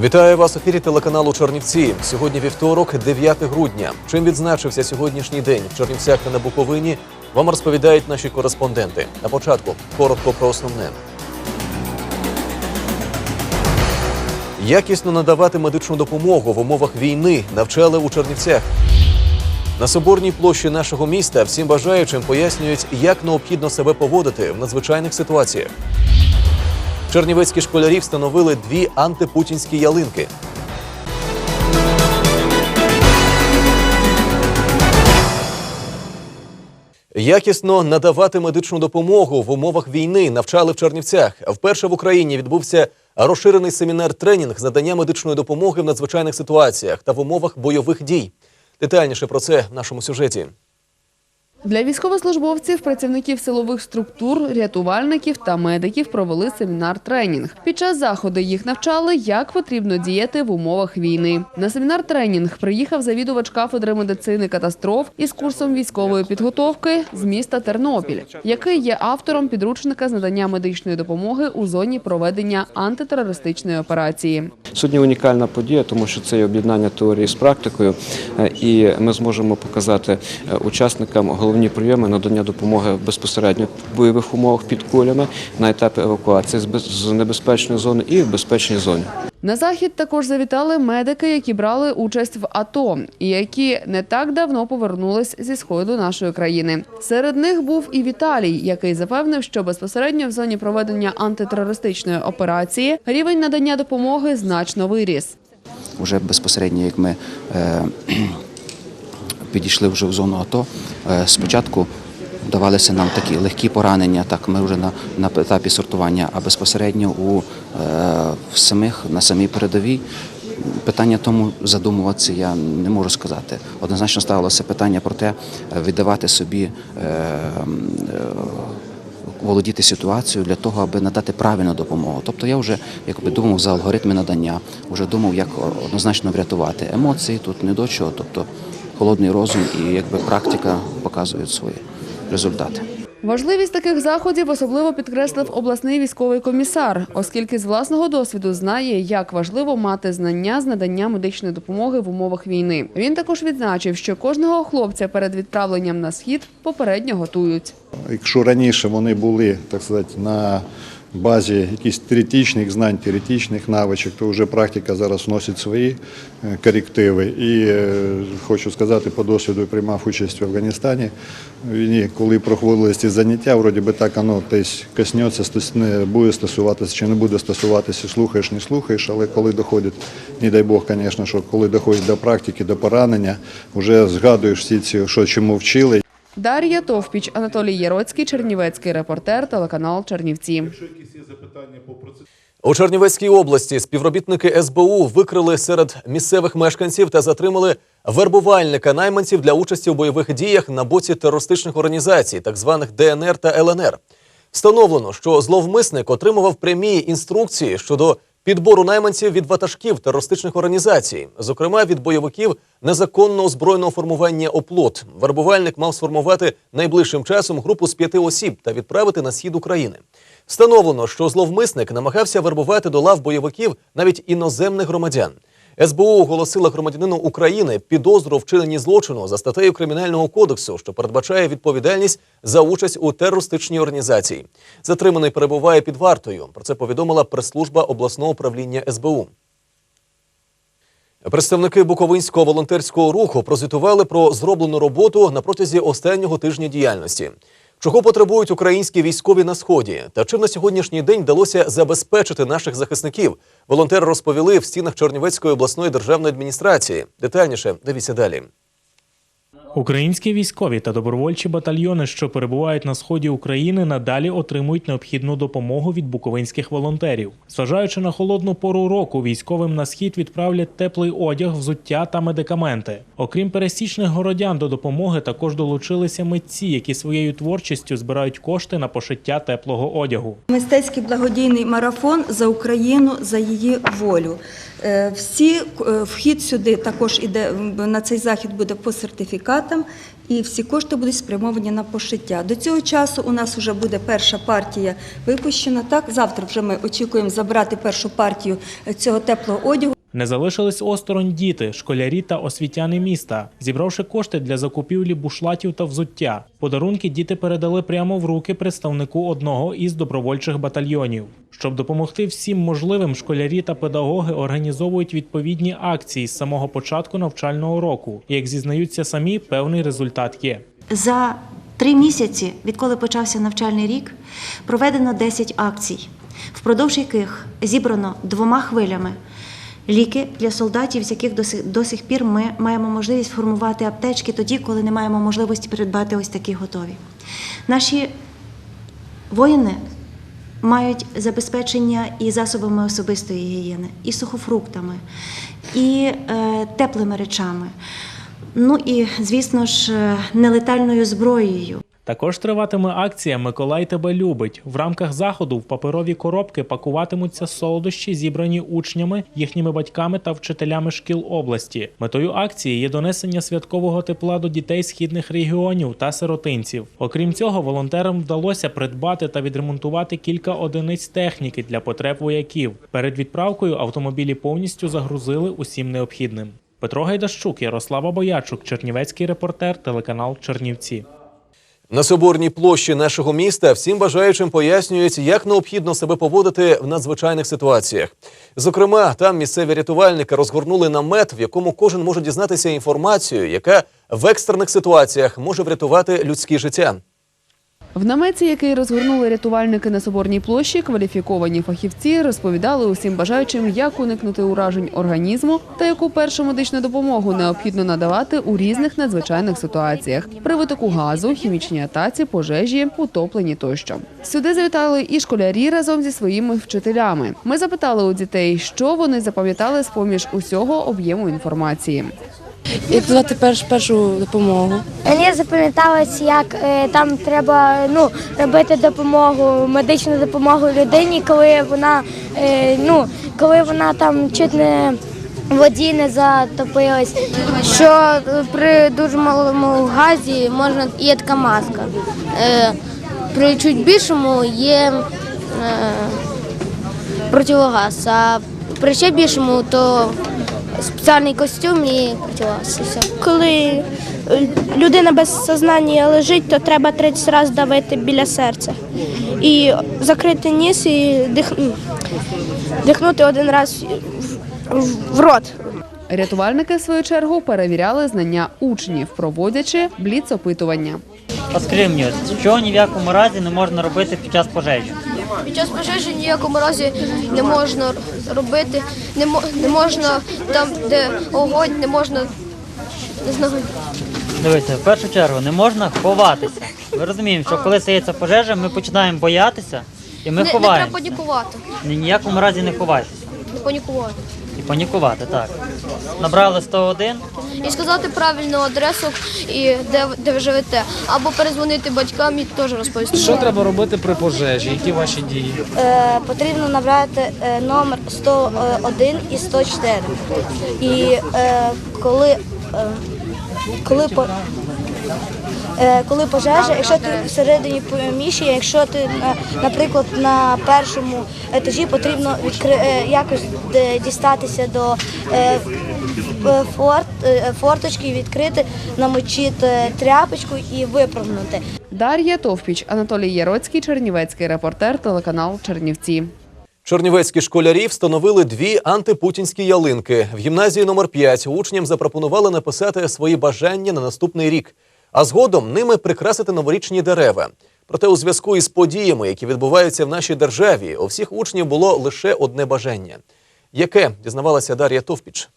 Вітаю вас у ефірі телеканалу Чернівці. Сьогодні вівторок, 9 грудня. Чим відзначився сьогоднішній день в Чернівцях та на Буковині? Вам розповідають наші кореспонденти. На початку коротко про основне. Якісно надавати медичну допомогу в умовах війни навчали у Чернівцях. На соборній площі нашого міста всім бажаючим пояснюють, як необхідно себе поводити в надзвичайних ситуаціях. Чернівецькі школярі встановили дві антипутінські ялинки. Якісно надавати медичну допомогу в умовах війни навчали в Чернівцях. Вперше в Україні відбувся розширений семінар-тренінг надання медичної допомоги в надзвичайних ситуаціях та в умовах бойових дій. Детальніше про це в нашому сюжеті. Для військовослужбовців, працівників силових структур, рятувальників та медиків провели семінар-тренінг. Під час заходу їх навчали, як потрібно діяти в умовах війни. На семінар-тренінг приїхав завідувач кафедри медицини катастроф із курсом військової підготовки з міста Тернопіль, який є автором підручника з надання медичної допомоги у зоні проведення антитерористичної операції. Сьогодні унікальна подія, тому що це є об'єднання теорії з практикою, е, і ми зможемо показати е, учасникам головні прийоми надання допомоги безпосередньо в бойових умовах під кулями на етапі евакуації з без- небезпечної зони і в безпечній зоні. На захід також завітали медики, які брали участь в АТО і які не так давно повернулись зі сходу нашої країни. Серед них був і Віталій, який запевнив, що безпосередньо в зоні проведення антитерористичної операції рівень надання допомоги значно виріс. Вже безпосередньо, як ми е, підійшли вже в зону АТО, е, спочатку давалися нам такі легкі поранення, так ми вже на, на етапі сортування, а безпосередньо у, е, в самих, на самій передовій. Питання тому задумуватися я не можу сказати. Однозначно ставилося питання про те, е, віддавати собі володіти ситуацією для того, аби надати правильну допомогу. Тобто я вже якби думав за алгоритми надання, вже думав, як однозначно врятувати емоції тут не до чого. Тобто холодний розум і якби практика показують свої результати. Важливість таких заходів особливо підкреслив обласний військовий комісар, оскільки з власного досвіду знає, як важливо мати знання з надання медичної допомоги в умовах війни. Він також відзначив, що кожного хлопця перед відправленням на схід попередньо готують. Якщо раніше вони були, так сказати, на базі якихось теоретичних знань, теоретичних навичок, то вже практика зараз вносить свої е, корективи. І е, хочу сказати, по досвіду приймав участь в Афганістані. війні, коли проводилися ці заняття, вроді би так воно десь коснеться, не буде стосуватися чи не буде стосуватися, слухаєш, не слухаєш, але коли доходить, не дай Бог, звісно, що коли доходить до практики, до поранення, вже згадуєш всі ці, що чому вчили. Дар'я Товпіч, Анатолій Яроцький, Чернівецький репортер, телеканал Чернівці. У Чернівецькій області співробітники СБУ викрили серед місцевих мешканців та затримали вербувальника найманців для участі у бойових діях на боці терористичних організацій, так званих ДНР та ЛНР. Встановлено, що зловмисник отримував прямі інструкції щодо підбору найманців від ватажків терористичних організацій, зокрема від бойовиків незаконного збройного формування оплот. Вербувальник мав сформувати найближчим часом групу з п'яти осіб та відправити на схід України. Встановлено, що зловмисник намагався вербувати до лав бойовиків навіть іноземних громадян. СБУ оголосила громадянину України підозру вчиненні злочину за статтею Кримінального кодексу, що передбачає відповідальність за участь у терористичній організації. Затриманий перебуває під вартою. Про це повідомила прес-служба обласного управління СБУ. Представники Буковинського волонтерського руху прозвітували про зроблену роботу на протязі останнього тижня діяльності. Чого потребують українські військові на сході, та чим на сьогоднішній день вдалося забезпечити наших захисників? Волонтери розповіли в стінах Чернівецької обласної державної адміністрації. Детальніше дивіться далі. Українські військові та добровольчі батальйони, що перебувають на сході України, надалі отримують необхідну допомогу від буковинських волонтерів. Зважаючи на холодну пору року, військовим на схід відправлять теплий одяг, взуття та медикаменти. Окрім пересічних городян, до допомоги також долучилися митці, які своєю творчістю збирають кошти на пошиття теплого одягу. Мистецький благодійний марафон за Україну за її волю. Е, Всі е, вхід сюди також іде на цей захід буде по сертифікат. Дівчатам, і всі кошти будуть спрямовані на пошиття. До цього часу у нас вже буде перша партія випущена. Так, завтра вже ми очікуємо забрати першу партію е, цього теплого одягу. Не залишились осторонь діти, школярі та освітяни міста, зібравши кошти для закупівлі бушлатів та взуття. Подарунки діти передали прямо в руки представнику одного із добровольчих батальйонів. Щоб допомогти всім можливим, школярі та педагоги організовують відповідні акції з самого початку навчального року. Як зізнаються самі, певний результат є. За три місяці, відколи почався навчальний рік, проведено 10 акцій, впродовж яких зібрано двома хвилями ліки для солдатів, з яких до сих, до сих пір ми маємо можливість формувати аптечки тоді, коли не маємо можливості придбати ось такі готові. Наші воїни мають забезпечення і засобами особистої гігієни, і сухофруктами, і е, теплими речами. Ну і, звісно ж, е, нелетальною зброєю. Також триватиме акція Миколай тебе любить. В рамках заходу в паперові коробки пакуватимуться солодощі, зібрані учнями, їхніми батьками та вчителями шкіл області. Метою акції є донесення святкового тепла до дітей східних регіонів та сиротинців. Окрім цього, волонтерам вдалося придбати та відремонтувати кілька одиниць техніки для потреб вояків. Перед відправкою автомобілі повністю загрузили усім необхідним. Петро Гайдащук, Ярослава Боячук, Чернівецький репортер, телеканал Чернівці. На соборній площі нашого міста всім бажаючим пояснюють, як необхідно себе поводити в надзвичайних ситуаціях. Зокрема, там місцеві рятувальники розгорнули намет, в якому кожен може дізнатися інформацію, яка в екстрених ситуаціях може врятувати людські життя. В наметі, який розгорнули рятувальники на Соборній площі, кваліфіковані фахівці розповідали усім бажаючим, як уникнути уражень організму та яку першу медичну допомогу необхідно надавати у різних надзвичайних ситуаціях при витоку газу, хімічній атаці, пожежі, утопленні тощо. Сюди завітали і школярі разом зі своїми вчителями. Ми запитали у дітей, що вони запам'ятали з поміж усього об'єму інформації. Як надати перш, першу допомогу. Мені запам'яталось, як е, там треба ну, робити допомогу, медичну допомогу людині, коли вона, е, ну, коли вона там чуть не воді не затопилась. Що при дуже малому газі можна є така маска. Е, при чуть більшому є противогаз, а при ще більшому то спеціальний костюм і противогаз. і все. Коли е, людина без сознання лежить, то треба 30 разів давити біля серця. І закрити ніс і дих... дихнути один раз в, в, в рот. Рятувальники, в свою чергу, перевіряли знання учнів, проводячи бліц-опитування. Мені, що ні в якому разі не можна робити під час пожежі? Під час пожежі ніякому разі не можна робити, не, не можна там, де огонь, не можна не знаю. Дивіться, в першу чергу не можна ховатися. Ми розуміємо, що коли стається пожежа, ми починаємо боятися і ми не, не треба панікувати. Ні в якому разі не ховайтеся. Не панікувати. І панікувати, так. Набрали 101, І сказати правильну адресу і де, де ви живете. Або перезвонити батькам і теж розповісти. Що треба робити при пожежі? Які ваші дії? Е, потрібно набрати е, номер 101 і 104. І е, коли, е, коли, по, е, коли пожежа, якщо ти всередині приміщення, якщо ти, наприклад, на першому етажі потрібно відкри, е, якось е, дістатися до е, е, форт, е, форточки, відкрити, намочити тряпочку і випрыгнути. Дар'я Товпіч, Анатолій Яроцький, Чернівецький репортер, телеканал Чернівці. Чернівецькі школярі встановили дві антипутінські ялинки. В гімназії номер 5 учням запропонували написати свої бажання на наступний рік, а згодом ними прикрасити новорічні дерева. Проте у зв'язку із подіями, які відбуваються в нашій державі, у всіх учнів було лише одне бажання. Яке дізнавалася Дар'я Товпіч.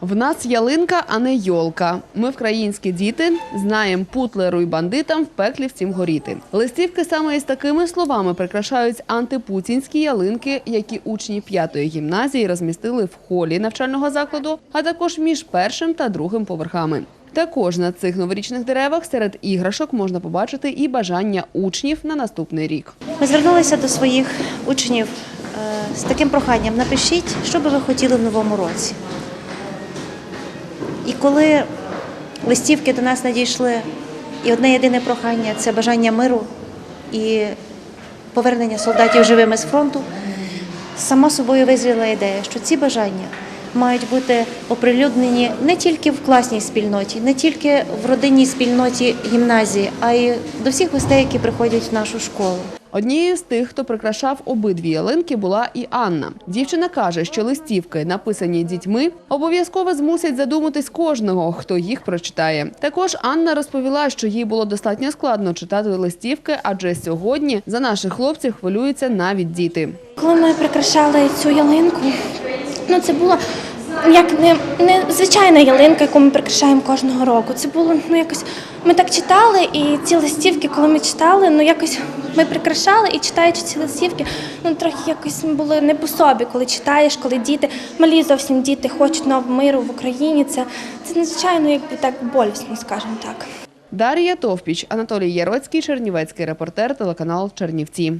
В нас ялинка, а не йолка. Ми, українські діти, знаємо путлеру й бандитам в пеклі всім горіти. Листівки саме із такими словами прикрашають антипутінські ялинки, які учні п'ятої гімназії розмістили в холі навчального закладу, а також між першим та другим поверхами. Також на цих новорічних деревах серед іграшок можна побачити і бажання учнів на наступний рік. Ми звернулися до своїх учнів е, з таким проханням: напишіть, що би ви хотіли в новому році. І коли листівки до нас надійшли, і одне єдине прохання це бажання миру і повернення солдатів живими з фронту. Само собою визріла ідея, що ці бажання мають бути оприлюднені не тільки в класній спільноті, не тільки в родинній спільноті гімназії, а й до всіх гостей, які приходять в нашу школу. Однією з тих, хто прикрашав обидві ялинки, була і Анна. Дівчина каже, що листівки, написані дітьми, обов'язково змусять задуматись кожного, хто їх прочитає. Також Анна розповіла, що їй було достатньо складно читати листівки, адже сьогодні за наших хлопців хвилюються навіть діти. Коли ми прикрашали цю ялинку, ну це було як не, не звичайна ялинка, яку ми прикрашаємо кожного року. Це було ну якось. Ми так читали, і ці листівки, коли ми читали, ну якось ми прикрашали і читаючи ці листівки, ну трохи якось було не по собі, коли читаєш, коли діти, малі зовсім діти хочуть нового миру в Україні. Це, це надзвичайно якби так болісно, скажімо так. Дар'я Товпіч, Анатолій Яроцький, Чернівецький репортер, телеканал Чернівці.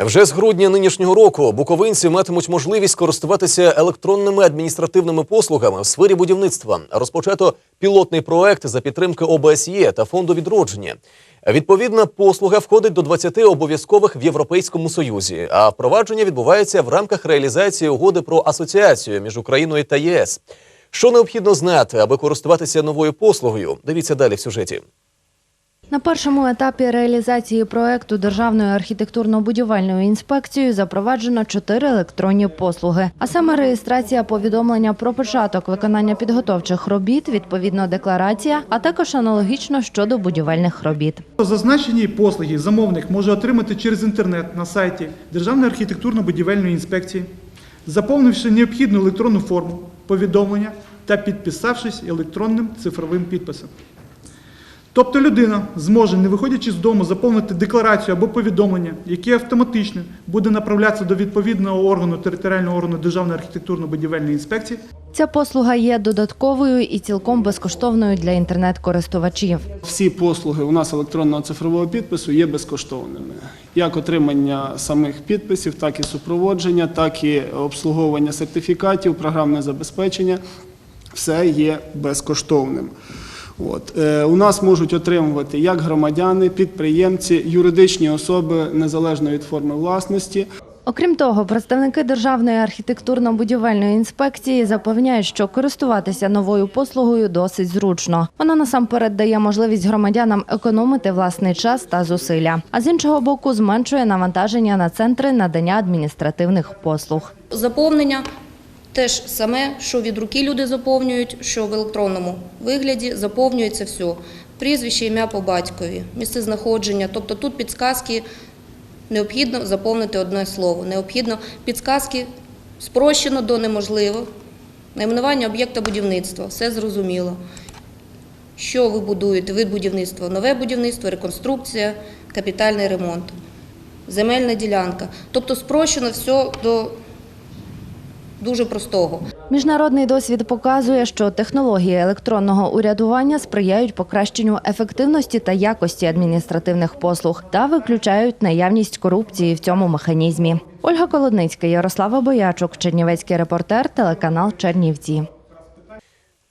Вже з грудня нинішнього року буковинці матимуть можливість користуватися електронними адміністративними послугами в сфері будівництва. Розпочато пілотний проект за підтримки ОБСЄ та фонду відродження. Відповідна послуга входить до 20 обов'язкових в Європейському Союзі. А впровадження відбувається в рамках реалізації угоди про асоціацію між Україною та ЄС. Що необхідно знати, аби користуватися новою послугою? Дивіться далі в сюжеті. На першому етапі реалізації проекту Державною архітектурно-будівельною інспекцією запроваджено чотири електронні послуги, а саме реєстрація повідомлення про початок виконання підготовчих робіт, відповідно декларація, а також аналогічно щодо будівельних робіт. Зазначені послуги замовник може отримати через інтернет на сайті Державної архітектурно-будівельної інспекції, заповнивши необхідну електронну форму повідомлення та підписавшись електронним цифровим підписом. Тобто людина зможе, не виходячи з дому, заповнити декларацію або повідомлення, яке автоматично буде направлятися до відповідного органу територіального органу Державної архітектурно-будівельної інспекції Ця послуга є додатковою і цілком безкоштовною для інтернет-користувачів. Всі послуги у нас електронного цифрового підпису є безкоштовними. Як отримання самих підписів, так і супроводження, так і обслуговування сертифікатів, програмне забезпечення все є безкоштовним. От. Е, у нас можуть отримувати як громадяни, підприємці, юридичні особи незалежно від форми власності. Окрім того, представники Державної архітектурно-будівельної інспекції запевняють, що користуватися новою послугою досить зручно. Вона насамперед дає можливість громадянам економити власний час та зусилля, а з іншого боку, зменшує навантаження на центри надання адміністративних послуг. Заповнення теж саме, що від руки люди заповнюють, що в електронному вигляді заповнюється все. Прізвище, ім'я по батькові, місце знаходження. Тобто тут підсказки необхідно заповнити одне слово. Необхідно підсказки спрощено до неможливо. Найменування об'єкта будівництва, все зрозуміло. Що ви будуєте? Вид будівництва, нове будівництво, реконструкція, капітальний ремонт, земельна ділянка. Тобто спрощено все до дуже простого. Міжнародний досвід показує, що технології електронного урядування сприяють покращенню ефективності та якості адміністративних послуг та виключають наявність корупції в цьому механізмі. Ольга Колодницька, Ярослава Боячук, Чернівецький репортер, телеканал Чернівці.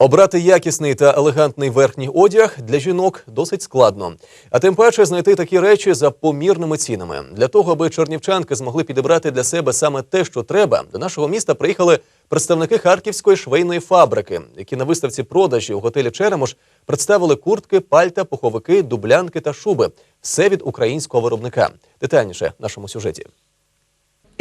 Обрати якісний та елегантний верхній одяг для жінок досить складно. А тим паче знайти такі речі за помірними цінами. Для того, аби чернівчанки змогли підібрати для себе саме те, що треба, до нашого міста приїхали представники Харківської швейної фабрики, які на виставці продажі у готелі Черемош представили куртки, пальта, пуховики, дублянки та шуби. Все від українського виробника. Детальніше в нашому сюжеті.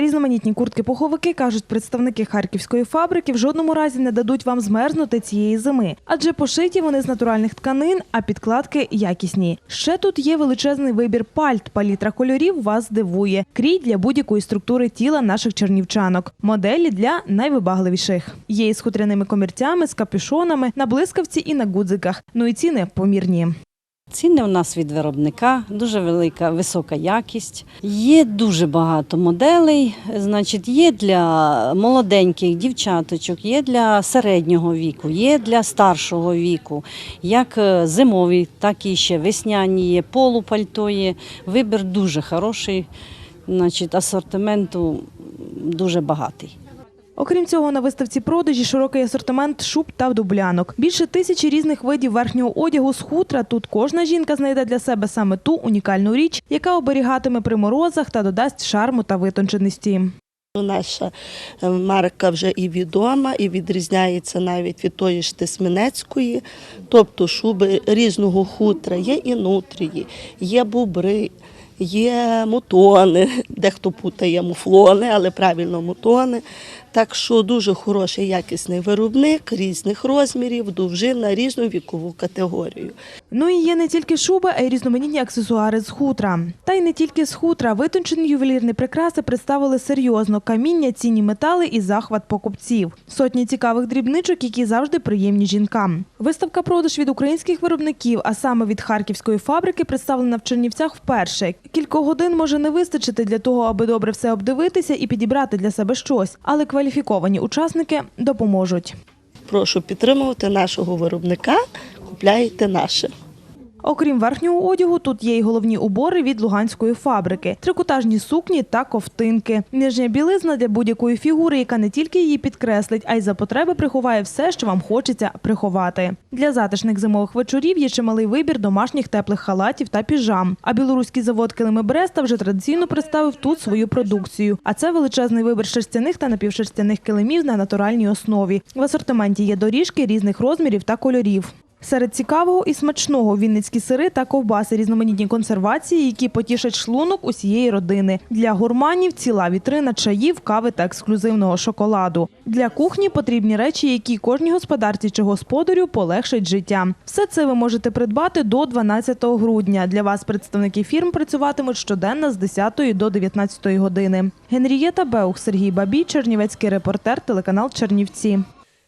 Різноманітні куртки-пуховики, кажуть представники харківської фабрики, в жодному разі не дадуть вам змерзнути цієї зими, адже пошиті вони з натуральних тканин, а підкладки якісні. Ще тут є величезний вибір пальт, палітра кольорів вас здивує. Крій для будь-якої структури тіла наших чернівчанок, моделі для найвибагливіших. Є із хутряними комірцями, з капюшонами, на блискавці і на гудзиках. Ну і ціни помірні. Ціни у нас від виробника, дуже велика, висока якість. Є дуже багато моделей. Значить, є для молоденьких дівчаточок, є для середнього віку, є для старшого віку, як е, зимові, так і ще весняні є, полупальто є. Вибір дуже хороший. Значить, асортименту дуже багатий. Окрім цього, на виставці продажі широкий асортимент шуб та дублянок. Більше тисячі різних видів верхнього одягу з хутра. Тут кожна жінка знайде для себе саме ту унікальну річ, яка оберігатиме при морозах та додасть шарму та витонченості. Наша е, марка вже і відома, і відрізняється навіть від тої ж Тисменецької. Тобто шуби різного хутра, є і нутрії, є бобри, є мутони, дехто путає муфлони, але правильно мутони. Так що дуже хороший якісний виробник різних розмірів, довжин на різну вікову категорію. Ну і є не тільки шуби, а й різноманітні аксесуари з хутра. Та й не тільки з хутра. Витончені ювелірні прикраси представили серйозно каміння, цінні метали і захват покупців. Сотні цікавих дрібничок, які завжди приємні жінкам. Виставка продаж від українських виробників, а саме від харківської фабрики, представлена в Чернівцях вперше. Кількох годин може не вистачити для того, аби добре все обдивитися і підібрати для себе щось, але кваліфіковані учасники допоможуть. Прошу підтримувати нашого виробника, купляйте наше. Окрім верхнього одягу, тут є й головні убори від луганської фабрики, трикотажні сукні та ковтинки. Нижня білизна для будь-якої фігури, яка не тільки її підкреслить, а й за потреби приховає все, що вам хочеться приховати. Для затишних зимових вечорів є чималий вибір домашніх теплих халатів та піжам. А білоруський завод килими Бреста вже традиційно представив тут свою продукцію. А це величезний вибір шерстяних та напівшерстяних килимів на натуральній основі. В асортименті є доріжки різних розмірів та кольорів. Серед цікавого і смачного вінницькі сири та ковбаси, різноманітні консервації, які потішать шлунок усієї родини. Для гурманів ціла вітрина чаїв, кави та ексклюзивного шоколаду. Для кухні потрібні речі, які кожній господарці чи господарю полегшать життя. Все це ви можете придбати до 12 грудня. Для вас представники фірм працюватимуть щоденно з 10 до 19 години. Генрієта Беух, Сергій Бабій, Чернівецький репортер, телеканал Чернівці.